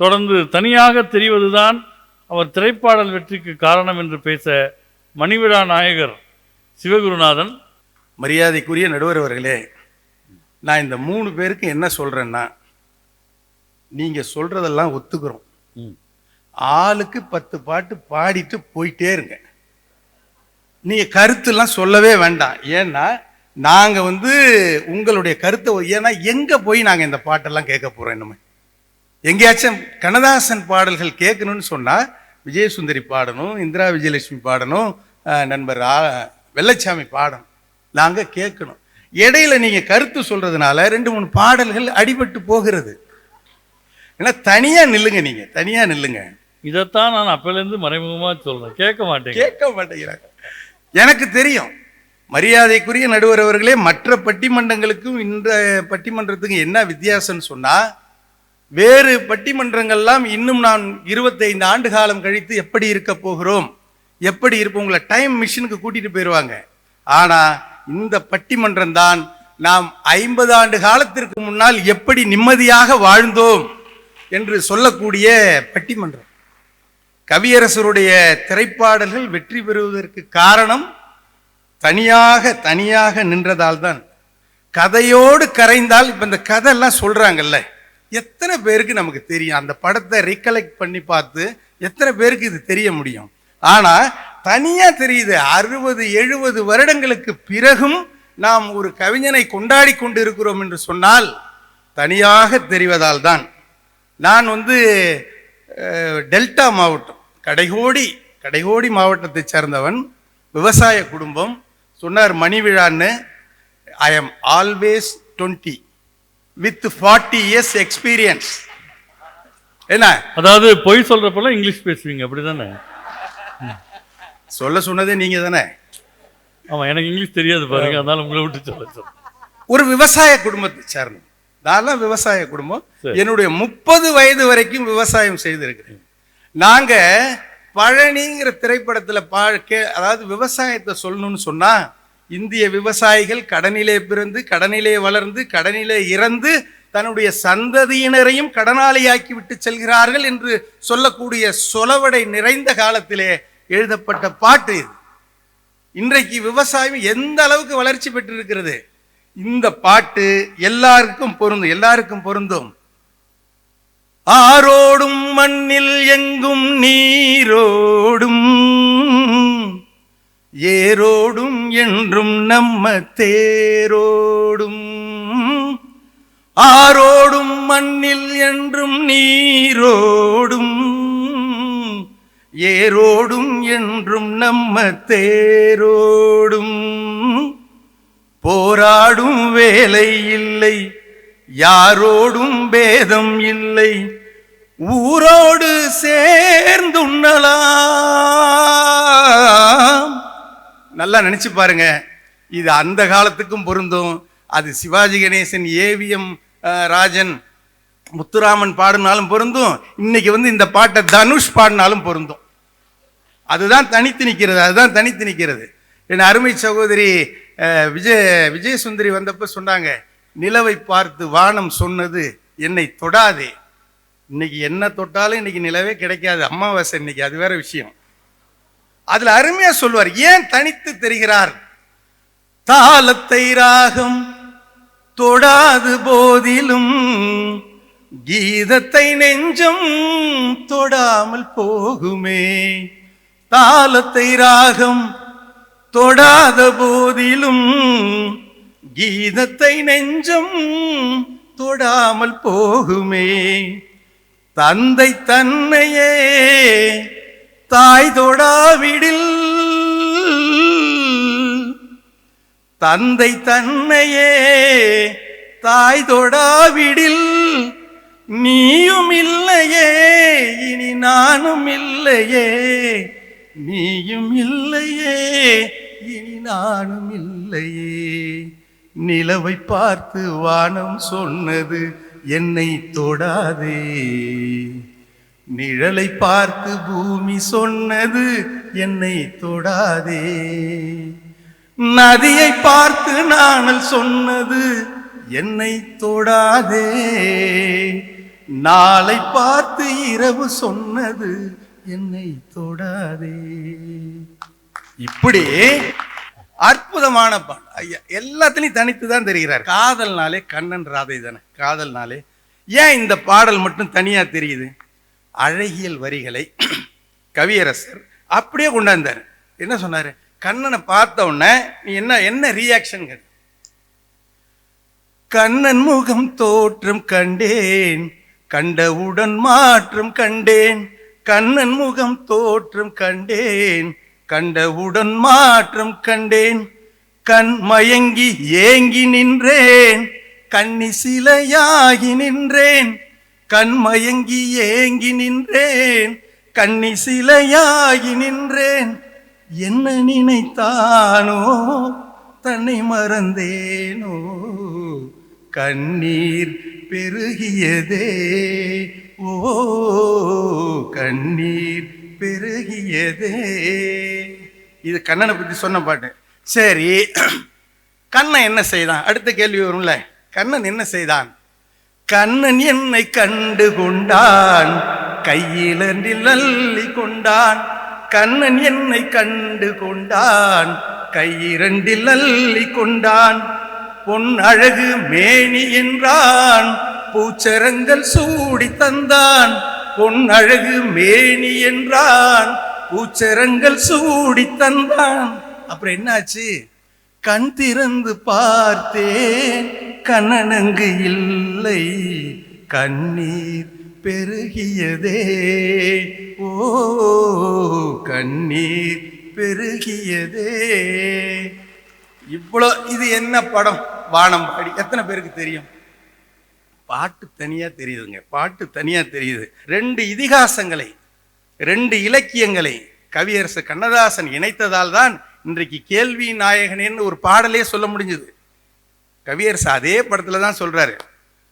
தொடர்ந்து தனியாக தெரிவதுதான் அவர் திரைப்பாடல் வெற்றிக்கு காரணம் என்று பேச மணிவிழா நாயகர் சிவகுருநாதன் மரியாதைக்குரிய நடுவர் அவர்களே நான் இந்த மூணு பேருக்கு என்ன சொல்றேன்னா நீங்க சொல்றதெல்லாம் ஒத்துக்கிறோம். ம். ஆளுக்கு பத்து பாட்டு பாடிட்டு போயிட்டே இருங்க. நீங்க கருத்துலாம் சொல்லவே வேண்டாம். ஏன்னா நாங்க வந்து உங்களுடைய கருத்தை ஏன்னா எங்க போய் நாங்க இந்த பாட்டெல்லாம் கேட்க போறோம் இனிமே எங்கேயாச்சும் கண்ணதாசன் பாடல்கள் கேட்கணும்னு சொன்னா விஜயசுந்தரி பாடணும் இந்திரா விஜயலட்சுமி பாடணும் நண்பர் ஆ- வெள்ளச்சாமி பாடணும். நாங்க கேட்கணும். இடையில நீங்க கருத்து சொல்றதுனால ரெண்டு மூணு பாடல்கள் அடிபட்டு போகிறது. ஏன்னா தனியா நில்லுங்க நீங்க தனியா நில்லுங்க. இதைத்தான் நான் அப்பையிலேருந்து மறைமுகமாக சொல்றேன். கேட்க மாட்டேங்க. கேட்க மாட்டேங்கிறாங்க. எனக்கு தெரியும் மரியாதைக்குரிய நடுவர் அவர்களே மற்ற பட்டிமன்றங்களுக்கும் இந்த பட்டிமன்றத்துக்கும் என்ன வித்தியாசம்னு சொன்னா வேறு பட்டிமன்றங்கள்லாம் இன்னும் நான் இருபத்தைந்து ஆண்டு காலம் கழித்து எப்படி இருக்க போகிறோம்? எப்படி இருப்போம்? உங்களை டைம் மிஷினுக்கு கூட்டிட்டு போயிடுவாங்க ஆனால் இந்த பட்டிமன்றம் தான் நாம் ஐம்பது ஆண்டு காலத்திற்கு முன்னால் எப்படி நிம்மதியாக வாழ்ந்தோம் என்று சொல்லக்கூடிய பட்டிமன்றம். கவியரசருடைய திரைப்பாடல்கள் வெற்றி பெறுவதற்கு காரணம் தனியாக தனியாக நின்றதால் தான் கதையோடு கரைந்தால் இப்போ இந்த கதை எல்லாம் எத்தனை பேருக்கு நமக்கு தெரியும்? அந்த படத்தை ரீகலெக்ட் பண்ணி பார்த்து எத்தனை பேருக்கு இது தெரிய முடியும்? ஆனால் தனியாக தெரியுது. அறுபது எழுபது வருடங்களுக்கு பிறகும் நாம் ஒரு கவிஞனை கொண்டாடி கொண்டு இருக்கிறோம் என்று சொன்னால் தனியாக தெரிவதால் தான். நான் வந்து டெல்டா மாவட்டம் கடைகோடி கடைகோடி மாவட்டத்தை சேர்ந்தவன் விவசாய குடும்பம். சொன்னார் மணி விழான்னு I am always twenty with forty years experience என்ன? அதாவது பொய் சொல்றப்பெல்லாம் இங்கிலீஷ் பேசுவீங்க அப்படிதானே? சொல்ல சொன்னதே நீங்க தானே ஆமா எனக்கு இங்கிலீஷ் தெரியாது பாருங்க அதனால உங்களை விட்டு சொல்ல சொல்றேன். ஒரு விவசாய குடும்பத்தை சேர்ந்தவன் நான்லாம் விவசாய குடும்பம். என்னுடைய முப்பது வயது வரைக்கும் விவசாயம் செய்திருக்கிறேன். நாங்க பழனிங்கிற திரைப்படத்துல பா கே- அதாவது விவசாயத்தை சொல்லணும்னு சொன்னா இந்திய விவசாயிகள் கடனிலே பிறந்து கடனிலே வளர்ந்து கடனிலே இறந்து தன்னுடைய சந்ததியினரையும் கடனாளியாக்கி விட்டு செல்கிறார்கள் என்று சொல்லக்கூடிய சொலவடை நிறைந்த காலத்திலே எழுதப்பட்ட பாட்டு இது. இன்றைக்கு விவசாயம் எந்த அளவுக்கு வளர்ச்சி பெற்றிருக்கிறது? இந்த பாட்டு எல்லாருக்கும் பொருந்தும் எல்லாருக்கும் பொருந்தும். ஆரோடும் மண்ணில் எங்கும் நீரோடும் ஏரோடும் என்றும் நம்ம தேரோடும். ஆரோடும் மண்ணில் என்றும் நீரோடும். ஏரோடும் என்றும் நம்ம தேரோடும். போராடும் வேலை இல்லை யாரோடும் பேதம் இல்லை. ஊரோடு சேர்ந்துண்ணலாம். நல்லா நினச்சி பாருங்க. இது அந்த காலத்துக்கும் பொருந்தும். அது சிவாஜி கணேசன் ஏவிஎம் ராஜன் முத்துராமன் பாடினாலும் பொருந்தும். இன்னைக்கு வந்து இந்த பாட்டை தனுஷ் பாடினாலும் பொருந்தும். அதுதான் தனித்து நிற்கிறது அதுதான் தனித்து நிற்கிறது என் அருமை சகோதரி அஹ், விஜய விஜயசுந்தரி வந்தப்ப சொன்னாங்க நிலவை பார்த்து வானம் சொன்னது என்னை தொடாதே. இன்னைக்கு என்ன தொட்டாலும் இன்னைக்கு நிலவே கிடைக்காது. அமாவாசை இன்னைக்கு அது வேற விஷயம். அதுல அருமையா சொல்வார் ஏன் தனித்து தெரிகிறார்? தாளத்தை ராகம் தொடாது போதிலும் கீதத்தை நெஞ்சம் தொடாமல் போகுமே. தாளத்தை ராகம் தொடாத போதிலும் கீதத்தை நெஞ்சம் தொடாமல் போகுமே. தந்தை தன்னையே தாய் தொடாவிடில் தந்தை தன்னையே தாய் தொடாவிடில் நீயும் இல்லையே இனி நானும் இல்லையே. நீயும் இல்லையே இனி நானும் இல்லையே. நிலவை பார்த்து வானம் சொன்னது என்னை தொடாதே. நிழலை பார்த்து பூமி சொன்னது என்னை தொடாதே. நதியை பார்த்து நாணல் சொன்னது என்னை தொடாதே. நாளை பார்த்து இரவு சொன்னது என்னை தொடாதே. இப்படி அற்புதமான பாடல். ஐயா எல்லாத்துலயும் தனித்து தான் தெரிகிறார். காதல்னாலே கண்ணன் ராதை தானே. காதல்னாலே ஏன் இந்த பாடல் மட்டும் தனியாக தெரியுது? அழகியல் வரிகளை கவியரசர் அப்படியே கொண்டாந்தார். என்ன சொன்னார்? கண்ணனை பார்த்த உடனே நீ என்ன என்ன ரியாக்ஷன் கண்ணன் முகம் தோற்றம் கண்டேன் கண்டவுடன் மாற்றம் கண்டேன் கண்ணன் முகம் தோற்றம் கண்டேன் கண்டவுடன் மாற்றம் கண்டேன் கண் மயங்கி ஏங்கி நின்றேன் கண்ணி சிலையாகி நின்றேன் கண் மயங்கி ஏங்கி நின்றேன் கண்ணி சிலையாகி நின்றேன். என்ன நினைத்தானோ தன்னை மறந்தேனோ. கண்ணீர் பெருகியதே ஓ கண்ணீர் பெருகியதே. இது கண்ணனை பற்றி சொன்ன பாட்டு. சரி கண்ணன் என்ன செய்தான்? அடுத்த கேள்வி வரும்ல. கண்ணன் என்ன செய்தான்? கண்ணன் என்னை கண்டு கொண்டான் கையிலன்றில் நல்லி கொண்டான். கண்ணன் என்னை கண்டு கொண்டான் கையிரண்டில் அள்ளி கொண்டான். பொன் அழகு மேனி என்றான் பூச்சரங்கள் சூடி தந்தான். பொன் அழகு மேனி என்றான் பூச்சரங்கள் சூடி தந்தான். அப்புறம் என்னாச்சு? கண் திறந்து பார்த்தேன். கண்ணனங்கு இல்லை. கண்ணீர் பெருகியதே. ஓ கண்ணீர் பெருகியதே. இவ்வளோ இது என்ன படம்? வானம் பாடி. எத்தனை பேருக்கு தெரியும்? பாட்டு தனியாக தெரியுதுங்க. பாட்டு தனியாக தெரியுது. ரெண்டு இதிகாசங்களை ரெண்டு இலக்கியங்களை கவியரசு கண்ணதாசன் இணைத்ததால் தான் இன்றைக்கு கேள்வி நாயகனேன்னு ஒரு பாடலே சொல்ல முடிஞ்சது. கவியரசு அதே படத்துல தான் சொல்றாரு.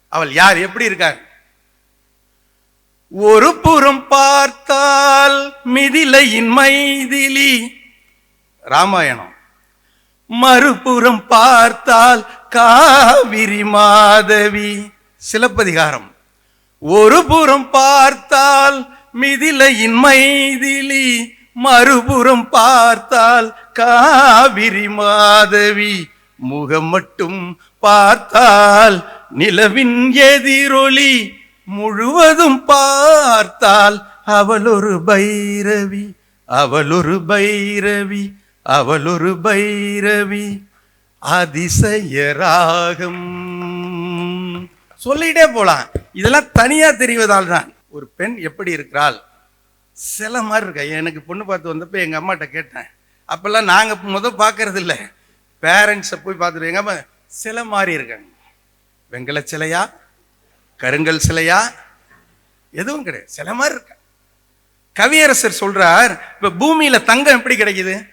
அவள் யார் எப்படி இருக்காங்க ஒரு புறம் பார்த்தால் மிதிலையின் மைதிலி. ராமாயணம். மறுபுறம் பார்த்தால் காவிரி மாதவி. சிலப்பதிகாரம். ஒரு புறம் பார்த்தால் மிதிலையின் மைதிலி. மறுபுறம் பார்த்தால் காவிரி மாதவி முகம் மட்டும் பார்த்தால் நிலவின் எதிரொலி முழுவதும் பார்த்தால் அவள் ஒரு பைரவி அவள் ஒரு பைரவி அவள் ஒரு பைரவி. அதிசய ராகம். சொல்லிட்டே போலாம். இதெல்லாம் தனியா தெரிவதால் தான். ஒரு பெண் எப்படி இருக்கிறாள்? சில மாதிரி இருக்கா? எனக்கு பொண்ணு பார்த்து வந்தப்போ எங்கள் அம்மாட்ட கேட்டேன். அப்போல்லாம் நாங்கள் முதல் பார்க்கறது இல்லை பேரண்ட்ஸை போய் பார்த்துட்டு எங்கள் சிலை மாறி மாதிரி இருக்காங்க. வெங்கல சிலையா? கருங்கல் சிலையா? எதுவும் கிடையாது. சில மாதிரி இருக்க? கவியரசர் சொல்றார் இப்போ பூமியில் தங்கம் எப்படி கிடைக்குது?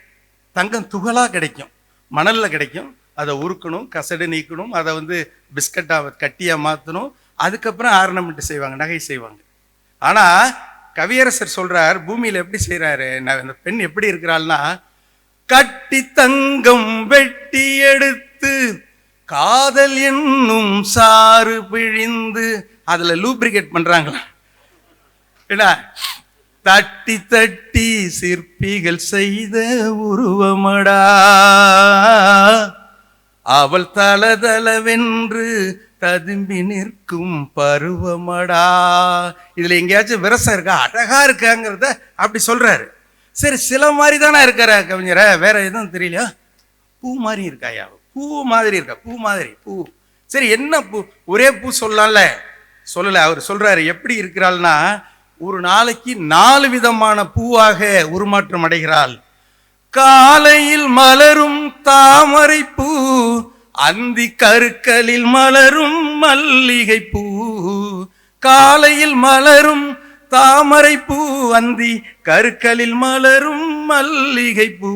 தங்கம் துகளாக கிடைக்கும். மணலில் கிடைக்கும். அதை உருக்கணும் கசடு நீக்கணும் அதை வந்து பிஸ்கட்டாக கட்டியாக மாற்றணும் அதுக்கப்புறம் ஆர்னமெண்ட் செய்வாங்க நகை செய்வாங்க. ஆனால் கவியரசர் சொல்கிறார் பூமியில் எப்படி செய்கிறாரு அந்த பெண் எப்படி இருக்கிறாள்னா கட்டி தங்கம் வெட்டி எடுத்து காதல் என்னும் சாறு பிழிந்து அதுல லூப்ரிகேட் பண்றாங்களா? என்ன தட்டி தட்டி சிற்பிகள் செய்த உருவமடா. அவள் தளதளவென்று ததும்பி நிற்கும் பருவமடா. இதுல எங்கேயாச்சும் விரசம் இருக்கா? அழகா இருக்காங்கிறத அப்படி சொல்றாரு. சரி சில மாதிரி தானே இருக்கிற கவிஞரை. வேற எதுவும் தெரியலையா? பூ மாதிரி இருக்காயா? பூ மாதிரி இருக்கா? பூ மாதிரி பூ. சரி என்ன பூ? ஒரே பூ சொல்லலாம்ல. சொல்லலை அவர் சொல்கிறாரு எப்படி இருக்கிறாள்னா ஒரு நாளைக்கு நாலு விதமான பூவாக உருமாற்றம் அடைகிறாள். காலையில் மலரும் தாமரை பூ அந்தி கருக்களில் மலரும் மல்லிகை பூ. காலையில் மலரும் தாமரை பூ அந்தி கருக்களில் மலரும் மல்லிகை பூ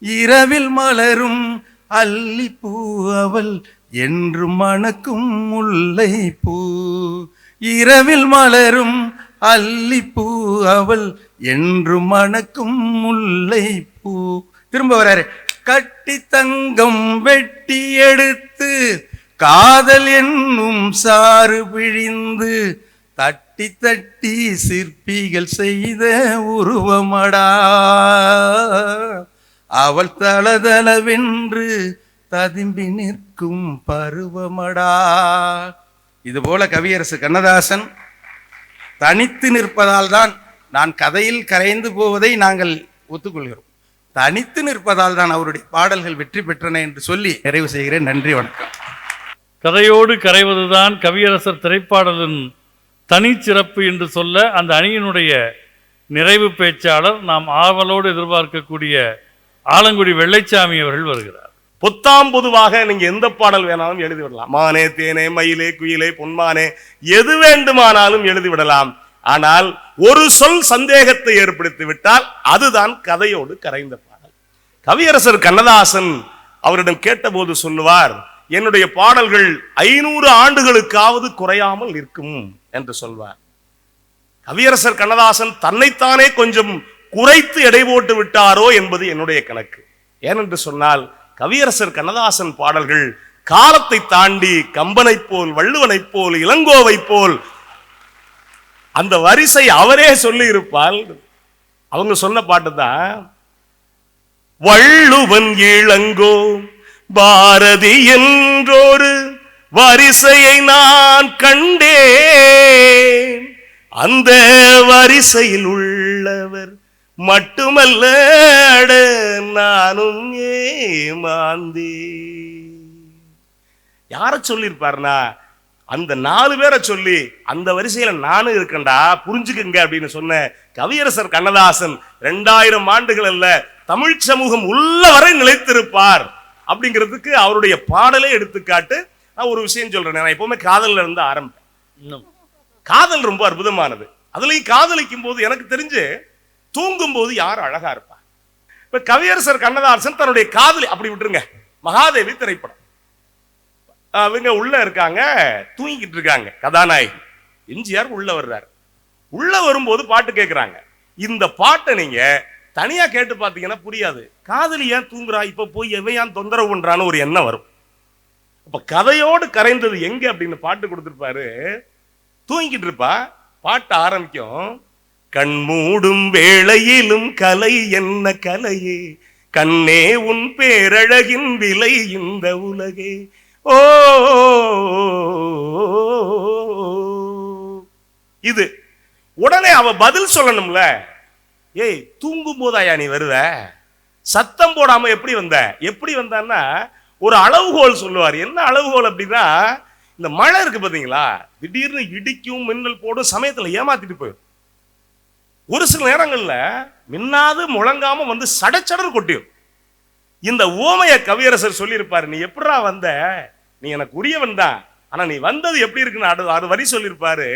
இரவில் மலரும் அல்லிப்பூ அவள் என்று மணக்கும் முல்லை பூ இரவில் மலரும் அல்லிப்பூ அவள் என்று மணக்கும் முல்லை பூ திரும்ப வராரு. கட்டி தங்கம் வெட்டி எடுத்து காதல் என்னும் சாறு பிழிந்து தட்டி தட்டி சிற்பிகள் செய்த உருவமடா. அவள் தளதளவென்று ததும்பி நிற்கும் பருவமடா. இதுபோல கவியரசு கண்ணதாசன் தனித்து நிற்பதால் தான் நான் கதையில் கரைந்து போவதை நாங்கள் ஒத்துக்கொள்கிறோம். தனித்து நிற்பதால் தான் அவருடைய பாடல்கள் வெற்றி பெற்றன என்று சொல்லி நிறைவு செய்கிறேன். நன்றி வணக்கம். கதையோடு கரைவதுதான் கவியரசர் திரைப்பாடலின் தனிச்சிறப்பு என்று சொல்ல அந்த அணியினுடைய நிறைவு பேச்சாளர் நாம் ஆவலோடு எதிர்பார்க்கக்கூடிய ஆலங்குடி வெள்ளைச்சாமி அவர்கள் வருகிறார். பொத்தாம் பொதுவாக நீங்க எந்த பாடல் வேணாலும் எழுதி விடலாம். மானே தேனே மயிலே குயிலே பொன்மானே எது வேண்டுமானாலும் எழுதி விடலாம். ஆனால் ஒரு சொல் சந்தேகத்தை ஏற்படுத்தி விட்டால் அதுதான் கதையோடு கரைந்த பாடல். கவியரசர் கண்ணதாசன் அவரிடம் கேட்டபோது சொல்லுவார் என்னுடைய பாடல்கள் ஐநூறு ஆண்டுகளுக்காவது குறையாமல் நிற்கும் என்று சொல்வார். கவியரசர் கண்ணதாசன் தன்னைத்தானே கொஞ்சம் குறைத்து எடை போட்டு விட்டாரோ என்பது என்னுடைய கணக்கு. ஏனென்று சொன்னால் கவியரசர் கண்ணதாசன் பாடல்கள் காலத்தை தாண்டி கம்பனைப் போல் வள்ளுவனைப் போல் இளங்கோவைப் போல் அந்த வரிசை அவரே சொல்லி இருப்பால் அவங்க சொன்ன பாட்டு தான் வள்ளுவன் இளங்கோ பாரதி என்றொரு வரிசையை நான் கண்டேன். அந்த வரிசையில் உள்ளவர் மட்டுமல்ல அட நானும் ஏமாந்தே யார சொல்லியிருப்பார்னா அந்த நாலு பேரை சொல்லி அந்த வரிசையில நானும் இருக்கேன்டா புரிஞ்சுக்குங்க அப்படின்னு சொன்ன கவியரசர் கண்ணதாசன் ரெண்டாயிரம் ஆண்டுகள் அல்ல தமிழ் சமூகம் உள்ளவரை நிலைத்திருப்பார். அப்படிங்கிறதுக்கு அவருடைய பாடலே எடுத்துக்காட்டு நான் ஒரு விஷயம் சொல்றேன். நான் எப்பவுமே காதல்ல இருந்து ஆரம்பிப்பேன். இன்னும். காதல் ரொம்ப அற்புதமானது. அதுலயும் காதலிக்கும் போது எனக்கு தெரிஞ்சு தூங்கும் போது யார் அழகா இருப்பா? இப்ப கவியரசர் கண்ணதாசன் தன்னுடைய காதலி அப்படி விட்டுருங்க. மகாதேவி திரைப்படம். அவங்க உள்ள இருக்காங்க தூங்கிக்கிட்டு இருக்காங்க. கதாநாயகி. எம்ஜிஆர் உள்ள வர்றாரு. உள்ள வரும்போது பாட்டு கேட்குறாங்க இந்த பாட்டை நீங்க தனியாக கேட்டு பார்த்தீங்கன்னா புரியாது. காதலி ஏன் தூங்குறா? இப்போ போய் எவன் ஏன் தொந்தரவு பண்ணுறான்னு ஒரு எண்ணம் வரும். அப்போ கதையோடு கரைந்தது எங்க அப்படின்னு பாட்டு கொடுத்துருப்பாரு. தூங்கிக்கிட்டு இருப்பா. பாட்டு ஆரம்பிக்கும். கண் மூடும் வேளையிலும் கலை என்ன கலையே? கண்ணே உன் பேரழகின் விலை இந்த உலகே. ஓ. இது. உடனே அவ பதில் சொல்லணும்ல. ஏய் தூங்கும் போதாயா நீ வருவ? சத்தம் போடாம எப்படி வந்த? எப்படி வந்தான்னா ஒரு அளவுகோல் சொல்லுவார். என்ன அளவுகோல் அப்படின்னா இந்த மழை இருக்கு பார்த்தீங்களா திடீர்னு இடிக்கும் மின்னல் போடும் சமயத்துல ஏமாத்திட்டு போயிடும். ஒரு சில நேரங்கள்ல மின்னாது முழங்காம வந்து சடச்சடர் கொட்டிடும் இந்த ஓமைய கவியரசர் சொல்லியிருப்பாரு நீ எப்படா வந்த? நீ எனக்கு உரியவன் தான். ஆனா நீ வந்தது எப்படி இருக்குன்னு அது அது வரி சொல்லியிருப்பாரு.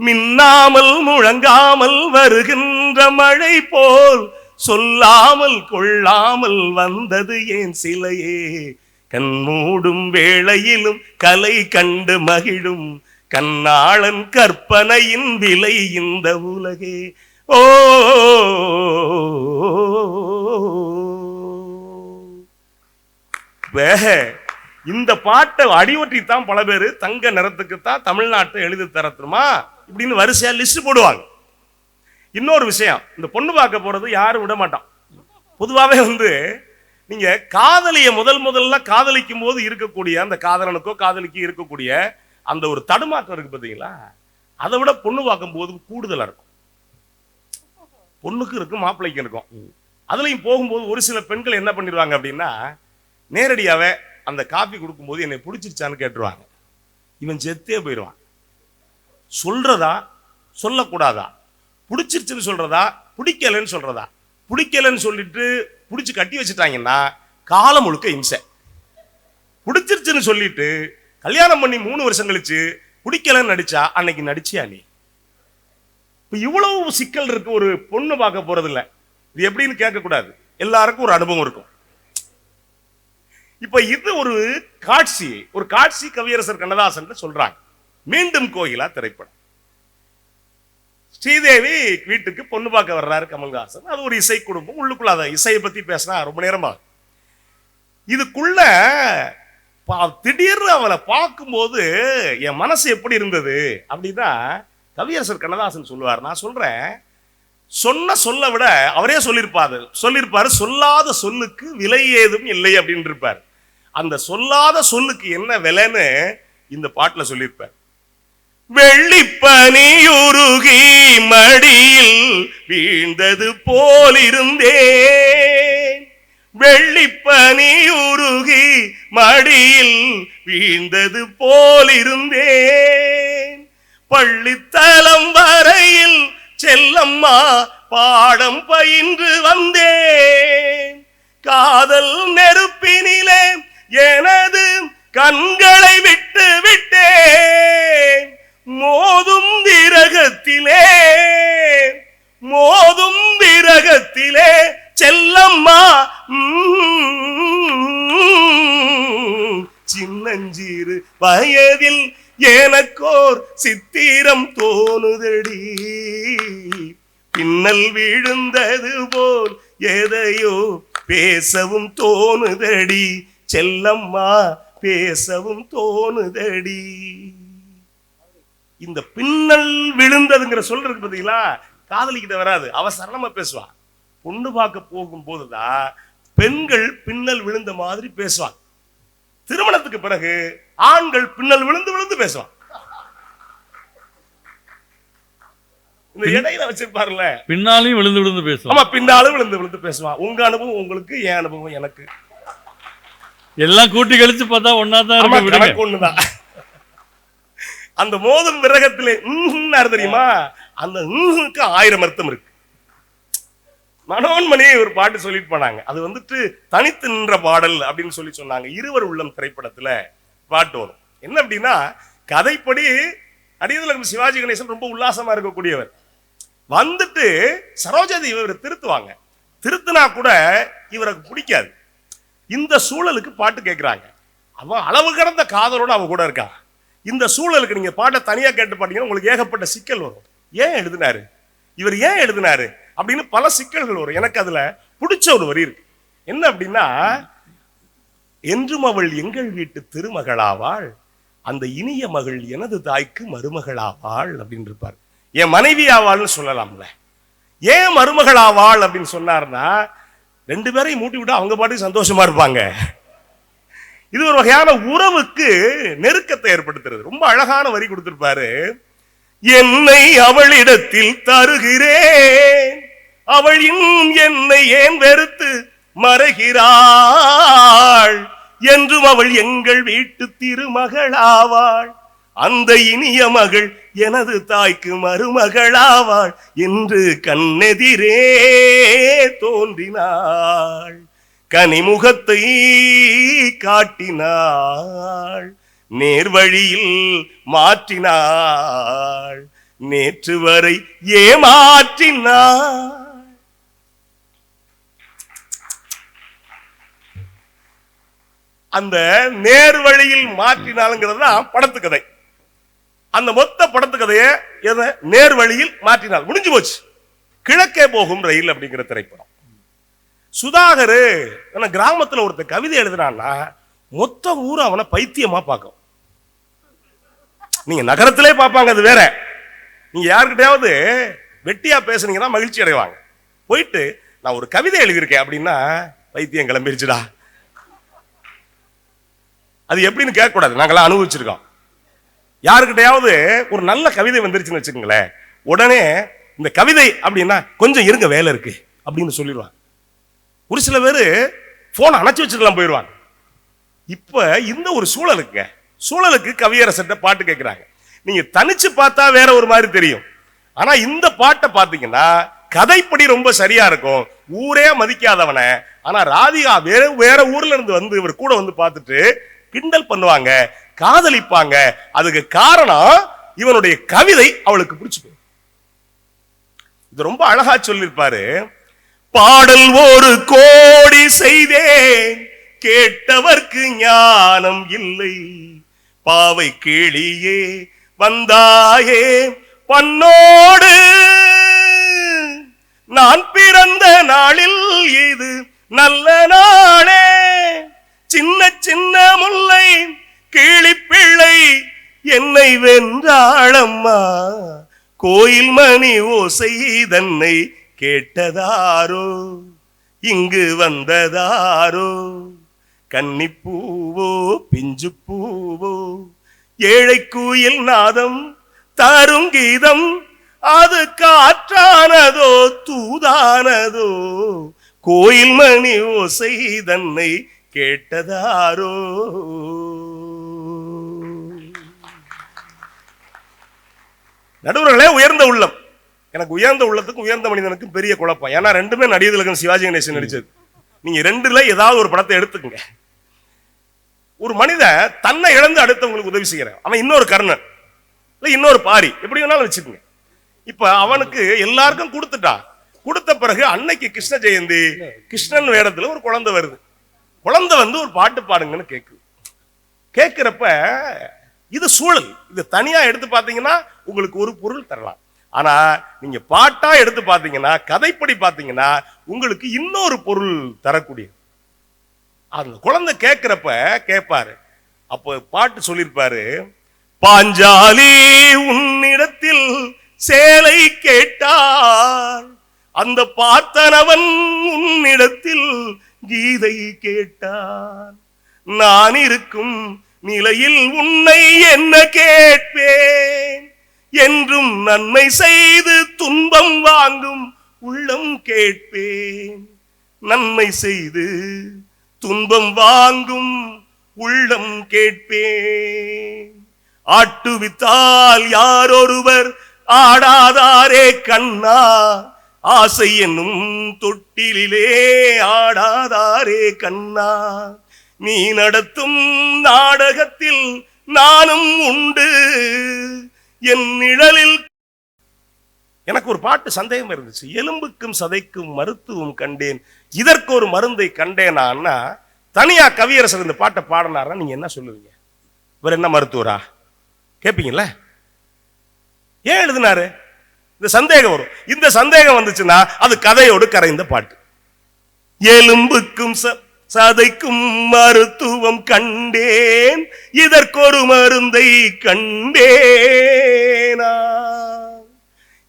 மின்னாமல் முழங்காமல் வருகின்ற மழை போல் சொல்லாமல் கொள்ளாமல் வந்தது ஏன் சிலையே? கண் மூடும் வேளையிலும் கலை கண்டு மகிழும் கண்ணாளன் கற்பனையின் விலை இந்த உலகே. ஓ வேக. இந்த பாட்டை அடிவற்றித்தான் பல பேர் தங்க நிறத்துக்குத்தான் தமிழ்நாட்டை எழுதி தரத்துமா? இப்படின்னு வரிசையா லிஸ்ட் போடுவாங்க. இன்னொரு விஷயம் இந்த பொண்ணு பார்க்க போறது யாரும் விட மாட்டான். பொதுவாகவே வந்து நீங்க காதலியை முதல் முதல்ல காதலிக்கும் போது இருக்கக்கூடிய அந்த காதலனுக்கோ காதலிக்கு இருக்கக்கூடிய அந்த ஒரு தடுமாற்றம் இருக்கு பார்த்தீங்களா அதை விட பொண்ணு பார்க்கும் போது கூடுதலா இருக்கும். பொண்ணுக்கு இருக்கும் மாப்பிள்ளைக்கு இருக்கும். அதுலயும் போகும்போது ஒரு சில பெண்கள் என்ன பண்ணிடுவாங்க அப்படின்னா நேரடியாவே அந்த காபி கொடுக்கும்போது என்னை பிடிச்சிருச்சான்னு கேட்டுருவாங்க. இவன் செத்தே போயிடுவான். சொல்றதா? சொல்லக்கூடாதா? பிடிச்சிருச்சுன்னு சொல்றதா? பிடிக்கலன்னு சொல்றதா? பிடிக்கலைன்னு சொல்லிட்டு பிடிச்சி கட்டி வச்சுட்டாங்கன்னா காலம் முழுக்க இம்சை. பிடிச்சிருச்சுன்னு சொல்லிட்டு கல்யாணம் பண்ணி மூணு வருஷம் கழிச்சு பிடிக்கலன்னு நடிச்சா அன்னைக்கு நடிச்சியா நீ? இப்ப இவ்வளவு சிக்கல் இருக்கு ஒரு பொண்ணு பார்க்க போறது இல்லை இது எப்படின்னு கேட்கக்கூடாது. எல்லாருக்கும் ஒரு அனுபவம் இருக்கும். இப்ப இது ஒரு காட்சி ஒரு காட்சி கவியரசர் கண்ணதாசன் சொல்றாங்க. மீண்டும் கோயிலா திரைப்படம். ஸ்ரீதேவி வீட்டுக்கு பொண்ணு பார்க்க வர்றாரு கமல்ஹாசன். அது ஒரு இசை குடும்பம். உள்ளுக்குள்ள அதை இசையை பத்தி பேசினா ரொம்ப நேரமா இதுக்குள்ள பா- திடீர்னு அவளை பார்க்கும்போது என் மனசு எப்படி இருந்தது அப்படின்னா கவியரசர் கண்ணதாசன் சொல்லுவார். நான் சொல்றேன் சொன்ன சொல்ல விட அவரே சொல்லியிருப்பாரு. சொல்லியிருப்பாரு சொல்லாத சொல்லுக்கு விலை ஏதும் இல்லை அப்படின்னு இருப்பார் அந்த சொல்லாத சொல்லுக்கு என்ன விலைன்னு இந்த பாட்டுல சொல்லியிருப்பார். வெள்ளிப்பனியுருகி மடியில் வீழ்ந்தது போலிருந்தேன். வெள்ளிப்பனியுருகி மடியில் வீழ்ந்தது போலிருந்தேன். பள்ளித்தலம் வரையில் செல்லம்மா பாடம் பயின்று வந்தேன். காதல் நெருப்பினிலே எனது கண்களை விட்டு விட்டேன். மோதும் விரகத்திலே மோதும் விரகத்திலே செல்லம்மா உம், வயதில் எனக்கோர் சித்திரம் தோணுதடி. பின்னல் விழுந்தது போல் எதையோ பேசவும் தோணுதடி. செல்லம்மா பேசவும் தோணுதடி. இந்த பின்னல் விழுந்ததுங்கிற சொல்றது பாத்தீங்களா? காதலிக்கிட்ட வராது. அவ சரளமா பேசுவா. பொண்ணு பார்க்க போகும்போதுதான் பெண்கள் பின்னல் விழுந்த மாதிரி பேசுவாங்க திருமணத்துக்கு பிறகு ஆண்கள் பின்னல் விழுந்து விழுந்து பேசுவான் இந்த இடையில வச்சிருப்பாருல்ல. பின்னாலையும் விழுந்து விழுந்து பேசுவோம் ஆமா பின்னாலும் விழுந்து விழுந்து பேசுவான் உங்க அனுபவம் உங்களுக்கு என் அனுபவம் எனக்கு. எல்லாம் கூட்டி கழிச்சு பார்த்தா ஒன்னா தான் இருக்கு ஒண்ணுதான். அந்த மோதும் விரகத்திலே ம்ஹும்னாரு தெரியுமா? அந்த ம்ஹுக்கு ஆயிரம் அர்த்தம் இருக்கு. மனோன்மணி ஒரு பாட்டு சொல்லிட்டு போனாங்க. அது வந்துட்டு தனித்து நின்ற பாடல் அப்படின்னு சொல்லி சொன்னாங்க. இருவர் உள்ளம் திரைப்படத்துல பாட்டு வரும். என்ன அப்படின்னா கதைப்படி அடியதுல சிவாஜி கணேசன் ரொம்ப உல்லாசமா இருக்கக்கூடியவர். வந்துட்டு சரோஜாதி இவர் திருத்துவாங்க. திருத்துனா கூட இவருக்கு பிடிக்காது. இந்த சூழலுக்கு பாட்டு கேட்குறாங்க அவன் அளவு கடந்த காதலோட அவன் கூட இருக்கான். இந்த சூழலுக்கு நீங்க பாட்டை தனியா கேட்டு பாட்டீங்கன்னா உங்களுக்கு ஏகப்பட்ட சிக்கல் வரும். ஏன் எழுதினாரு? இவர் ஏன் எழுதினாரு? அப்படின்னு பல சிக்கல்கள் வரும். எனக்கு அதுல பிடிச்ச ஒரு வரி இருக்கு. என்ன அப்படின்னா என்றும் அவள் எங்கள் வீட்டு திருமகளாவாள் அந்த இனிய மகள் எனது தாய்க்கு மருமகளாவாள் அப்படின்னு இருப்பார். என் மனைவி ஆவாள்னு சொல்லலாம்ல. ஏன் மருமகளாவாள் அப்படின்னு சொன்னார்னா ரெண்டு பேரையும் மூட்டி விட்டா அவங்க பாட்டுக்கு சந்தோஷமா இருப்பாங்க. இது ஒரு வகையான உறவுக்கு நெருக்கத்தை ஏற்படுத்துறது. ரொம்ப அழகான வரி கொடுத்திருப்பாரு. என்னை அவளிடத்தில் தருகிறேன். அவள் இன்னும் என்னை ஏன் வெறுத்து மறைகிறாள்? என்றும் அவள் எங்கள் வீட்டு திருமகளாவாள். அந்த இனிய மகள் எனது தாய்க்கு மருமகளாவாள். என்று கண்ணெதிரே தோன்றினாள். கனிமுகத்தை காட்டினாள். நேர்வழியில் மாற்றினாள். நேற்று வரை ஏமாற்றினாள். அந்த நேர்வழியில் மாற்றினாளுங்கிறது தான் படத்து கதை. அந்த மொத்த படத்து கதையை எதை? நேர்வழியில் மாற்றினாள். முடிஞ்சு போச்சு. கிழக்கே போகும் ரயில் அப்படிங்கிற திரைப்படம். சுதாகர் ஆனா கிராமத்துல ஒருத்தன் கவிதை எழுதுனான்னா மொத்த ஊர் அவனை பைத்தியமா பார்க்கும். நீங்க நகரத்திலே பார்ப்பாங்க அது வேற. நீங்க யாருக்கிட்டையாவது வெட்டியா பேசுனீங்கன்னா மகிழ்ச்சி அடைவாங்க. போயிட்டு நான் ஒரு கவிதை எழுதியிருக்கேன் அப்படின்னா பைத்தியம் கிளம்பிருச்சுடா. அது எப்படின்னு கேட்கக்கூடாது. நாங்களாம் அனுபவிச்சிருக்கோம். யாருக்கிட்டையாவது ஒரு நல்ல கவிதை வந்துருச்சுன்னு வச்சுக்கோங்களேன் உடனே இந்த கவிதை அப்படின்னா கொஞ்சம் இருங்க வேலை இருக்கு அப்படின்னு சொல்லிடுவாங்க. ஒரு சில பேர் ஃபோனை அணைச்சு வச்சுக்கலாம் போயிடுவாங்க. இப்போ இந்த ஒரு சூழலுக்குங்க. சூழலுக்கு கவியரசர்கிட்ட பாட்டு கேட்குறாங்க நீங்க தனிச்சு பார்த்தா வேற ஒரு மாதிரி தெரியும். ஆனா இந்த பாட்டை பார்த்தீங்கன்னா கதைப்படி ரொம்ப சரியா இருக்கும். ஊரே மதிக்காதவனை. ஆனா ராதிகா வேற வேற ஊர்ல இருந்து வந்து இவர் கூட வந்து பார்த்துட்டு கிண்டல் பண்ணுவாங்க காதலிப்பாங்க. அதுக்கு காரணம் இவனுடைய கவிதை அவளுக்கு பிடிச்சிப்போம் இது ரொம்ப அழகா சொல்லியிருப்பாரு. பாடல் ஒரு கோடி செய்தேன். கேட்டவர்க்கு ஞானம் இல்லை. பாவை கிளியே வந்தாயே. பண்ணோடு நான் பிறந்த நாளில் இது நல்ல நாளே. சின்ன சின்ன முல்லை கிளிப்பிள்ளை என்னை வென்றாளம்மா. கோயில் மணி ஓசை தன்னை கேட்டதாரோ? இங்கு வந்ததாரோ? கன்னிப்பூவோ பிஞ்சு பூவோ ஏழை கூயில் நாதம் தரும் கீதம் அது காற்றானதோ தூதானதோ? கோயில் மணி ஓசை தன்னை கேட்டதாரோ? நடுவர்களே உயர்ந்த உள்ளம். எனக்கு உயர்ந்த உள்ளத்துக்கும் உயர்ந்த மனிதனுக்கும் பெரிய குழப்பம். ஏன்னா ரெண்டுமே நடிகர் சிவாஜி கணேசன் நடிச்சது. நீங்க ரெண்டுல ஏதாவது ஒரு படத்தை எடுத்துக்கங்க. ஒரு மனிதன் தன்னை இழந்து அடுத்தவங்களுக்கு உதவி செய்யறேன். அவன் இன்னொரு கர்ணன். இல்ல இன்னொரு பாரி. எப்படி வேணாலும் வச்சுக்கோங்க. இப்ப அவனுக்கு எல்லாருக்கும் கொடுத்துட்டான் கொடுத்த பிறகு அன்னைக்கு கிருஷ்ண ஜெயந்தி கிருஷ்ணன் வேடத்துல ஒரு குழந்தை வருது. குழந்தை வந்து ஒரு பாட்டு பாடுங்கன்னு கேட்குது கேட்கிறப்ப இது சூழல். இது தனியா எடுத்து பார்த்தீங்கன்னா உங்களுக்கு ஒரு பொருள் தரலாம். ஆனா நீங்க பாட்டா எடுத்து பார்த்தீங்கன்னா கதைப்படி பார்த்தீங்கன்னா உங்களுக்கு இன்னொரு பொருள் தரக்கூடிய அந்த குழந்தை கேட்கிறப்ப கேட்பாரு. அப்போ பாட்டு சொல்லியிருப்பாரு பாஞ்சாலி உன்னிடத்தில் சேலை கேட்டார். அந்த பார்த்தனவன் உன்னிடத்தில் கீதை கேட்டான் நான் இருக்கும் நிலையில் உன்னை என்ன கேட்பேன்? என்றும் நன்மை செய்து துன்பம் வாங்கும் உள்ளம் கேட்பேன். நன்மை செய்து துன்பம் வாங்கும் உள்ளம் கேட்பேன். ஆட்டுவித்தால் யாரொருவர் ஆடாதாரே கண்ணா ஆசை என்னும் தொட்டிலே ஆடாதாரே கண்ணா. நீ நடத்தும் நாடகத்தில் நானும் உண்டு. என் நிழலில். எனக்கு ஒரு பாட்டு சந்தேகம் இருந்துச்சு. எலும்புக்கும் சதைக்கும் மருத்துவம் கண்டேன். இதற்கு ஒரு மருந்தை கண்டேனான்னா தனியா கவியரசர் இந்த பாட்டை பாடினாரா நீங்க என்ன சொல்லுவீங்க? இவர் என்ன மருத்துவரா? கேட்பீங்கல்ல ஏன் எழுதினாரு? இந்த சந்தேகம் வரும். இந்த சந்தேகம் வந்துச்சுன்னா அது கதையோடு கரைந்த பாட்டு. எலும்புக்கும் ச- சதைக்கும் மருத்துவம் கண்டேன் இதற்கொரு மருந்தை கண்டேனா.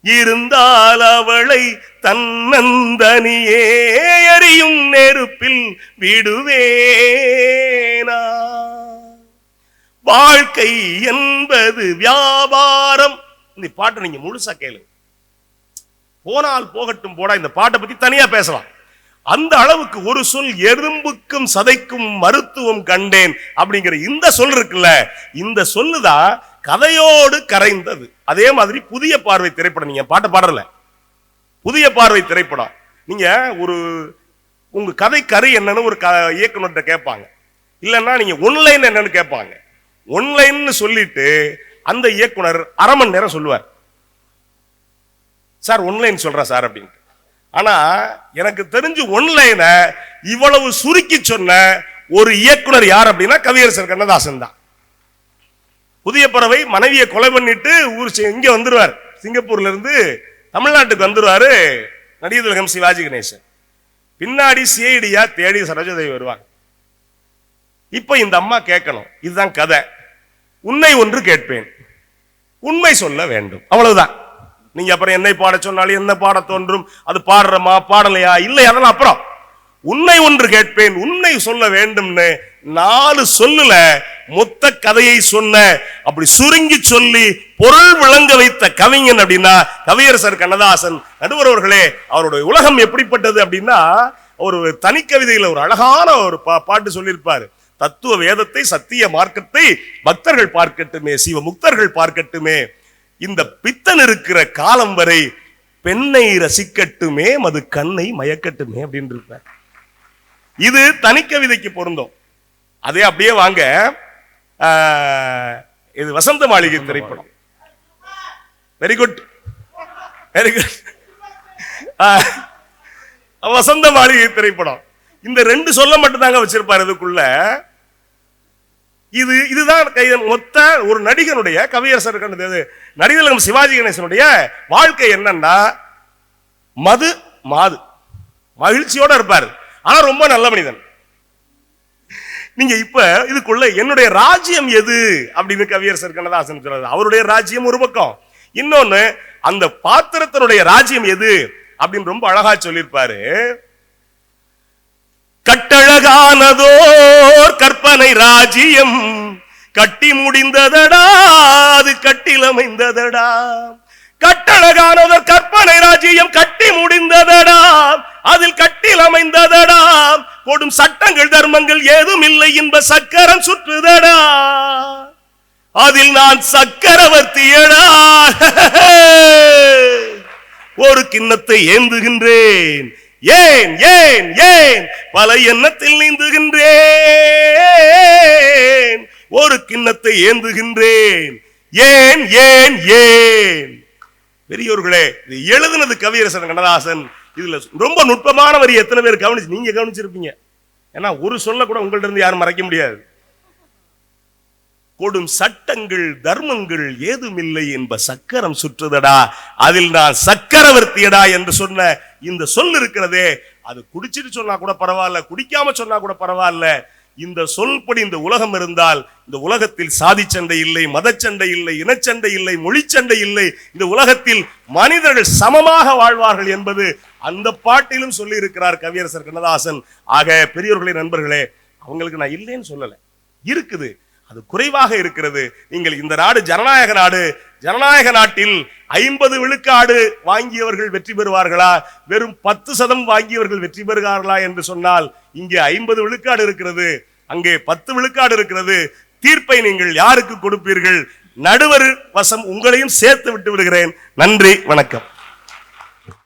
இருந்தால் அவளை தன்னந்தனியே எரியும் நெருப்பில் விடுவேனா. வாழ்க்கை என்பது வியாபாரம். இந்த பாட்டை நீங்க முழுசா கேளுங்க. போனால் போகட்டும் போடா இந்த பாட்டை பத்தி தனியா பேசலாம். அந்த அளவுக்கு ஒரு சொல் எறும்புக்கும் சதைக்கும் மருத்துவம் கண்டேன் அப்படிங்கிற இந்த சொல் இருக்குல்ல இந்த சொல்லுதான் கதையோடு கரைந்தது. அதே மாதிரி புதிய பார்வை திரைப்படம் நீங்க பாட்டு பாடல. புதிய பார்வை திரைப்படம். நீங்க ஒரு உங்க கதை கரு என்னன்னு ஒரு க- இயக்குனர்கிட்ட கேட்பாங்க. இல்லைன்னா நீங்க ஒன்லைன் என்னன்னு கேட்பாங்க. ஒன்லைன்னு சொல்லிட்டு அந்த இயக்குனர் அரை மணி நேரம் சொல்லுவார். சார் ஒன்லைன் சொல்றேன் சார் அப்படின்ட்டு. ஆனா எனக்கு தெரிஞ்சு ஒன்லைனை இவ்வளவு சுருக்கி சொன்ன ஒரு இயக்குனர் யார் அப்படின்னா கவியரசர் கண்ணதாசன் தான். புதிய பறவை மனைவியை கொலை பண்ணிட்டு ஊர் இங்க வந்துருவார். சிங்கப்பூர்ல இருந்து தமிழ்நாட்டுக்கு வந்துருவாரு நடிகர் சிவாஜி கணேசன். பின்னாடி சிஐடியா தேடி சரோஜதேவி வருவாங்க. இப்ப இந்த அம்மா கேட்கணும். இதுதான் கதை. உன்னை ஒன்று கேட்பேன். உண்மை சொல்ல வேண்டும். அவ்வளவுதான். நீங்க அப்புறம் என்னை பாட சொன்னாலும் என்ன பாட தோன்றும்? அது பாடுறமா? பாடலையா? இல்லை அதெல்லாம் அப்புறம். உன்னை ஒன்று கேட்பேன் உன்னை சொல்ல வேண்டும்னு நாலு சொல்லுல மொத்த கதையை சொன்ன அப்படி சுருங்கி சொல்லி பொருள் விளங்க வைத்த கவிஞன் அப்படின்னா கவியரசர் கண்ணதாசன் நடுவர் அவர்களே அவருடைய உலகம் எப்படிப்பட்டது அப்படின்னா ஒரு தனி கவிதையில ஒரு அழகான ஒரு பா- பாட்டு சொல்லியிருப்பாரு. தத்துவ வேதத்தை சத்திய மார்க்கத்தை பக்தர்கள் பார்க்கட்டுமே சிவ முக்தர்கள் பார்க்கட்டுமே. இந்த பித்தன் இருக்கிற காலம் வரை பெண்ணை ரசிக்கட்டுமே மது கண்ணை மயக்கட்டுமே அப்படின்னு இருப்பேன் இது தனிக்கவிதைக்கு பொருந்தும். அதே அப்படியே வாங்க. ஆஹ், இது வசந்த மாளிகை திரைப்படம். வெரி குட் வெரி குட் வசந்த மாளிகை திரைப்படம். இந்த ரெண்டு சொல்ல மட்டும் தாங்க இதுக்குள்ள. இது இதுதான் மொத்த ஒரு நடிகனுடைய கவியரசர் கண்டது நடிகர் சிவாஜி கணேசனுடைய வாழ்க்கை என்னன்னா மது மாது. மகிழ்ச்சியோட இருப்பார். ஆனா ரொம்ப நல்ல மனிதன். நீங்க இப்ப இதுக்குள்ள என்னுடைய ராஜ்யம் எது? அப்படின்னு கவியரசர் கண்ணதாசன் சொல்றாரு. அவருடைய ராஜ்யம் ஒரு பக்கம். இன்னொன்னு அந்த பாத்திரத்தினுடைய ராஜ்யம் எது? அப்படின்னு ரொம்ப அழகா சொல்லியிருப்பாரு. கட்டழகானதோ கற்பனை ராஜ்யம். கட்டி முடிந்ததடா அது கட்டில் அமைந்ததடா கட்டழகானவர் கற்பனை ராஜ்யம் கட்டி முடிந்ததடா அதில் கட்டில் அமைந்ததடா கொடும் சட்டங்கள் தர்மங்கள் ஏதும் இல்லை இன்ப சக்கரம் சுற்றுதடா. அதில் நான் சக்கரவர்த்தியடா ஒரு கிண்ணத்தை ஏந்துகின்றேன். ஏன் ஏன் ஏன்? பல எண்ணத்தில் நீந்துகின்றேன். ஒரு கிண்ணத்தை ஏந்துகின்றேன். ஏன் ஏன் ஏன்? பெரியோர்களே இது எழுதுனது கவியரசன் கண்ணதாசன். இதுல ரொம்ப நுட்பமான வரி எத்தனை பேர் கவனிச்சு நீங்க கவனிச்சிருப்பீங்க. ஏன்னா ஒரு சொல்ல கூட உங்கள்ட்ட இருந்து யாரும் மறைக்க முடியாது. கொடும் சட்டங்கள் தர்மங்கள் ஏதுமில்லை என்ப சக்கரம் சுற்றுதடா. அதில் நான் சக்கரவர்த்தியடா என்று சொன்ன இந்த சொல் இருக்கிறதே அது குடிச்சிட்டு சொன்னா கூட பரவாயில்ல குடிக்காம சொன்னா கூட பரவாயில்ல. இந்த சொல்படி இந்த உலகம் இருந்தால் இந்த உலகத்தில் சாதி சண்டை இல்லை மதச்சண்டை இல்லை இனச்சண்டை இல்லை மொழிச்சண்டை இல்லை இந்த உலகத்தில் மனிதர்கள் சமமாக வாழ்வார்கள் என்பது அந்த பாட்டிலும் சொல்லி இருக்கிறார் கவியரசர் கண்ணதாசன். ஆக பெரியோர்களே நண்பர்களே அவங்களுக்கு நான் இல்லைன்னு சொல்லலை. இருக்குது. அது குறைவாக இருக்கிறது. நீங்கள் இந்த நாடு ஜனநாயக நாடு ஜனநாயக நாட்டில் ஐம்பது விழுக்காடு வாங்கியவர்கள் வெற்றி பெறுவார்களா? வெறும் பத்து சதம் வாங்கியவர்கள் வெற்றி பெறுகிறார்களா என்று சொன்னால் இங்கே ஐம்பது விழுக்காடு இருக்கிறது அங்கே பத்து விழுக்காடு இருக்கிறது. தீர்ப்பை நீங்கள் யாருக்கு கொடுப்பீர்கள்? நடுவர் வசம் உங்களையும் சேர்த்து விட்டு விடுகிறேன். நன்றி வணக்கம்.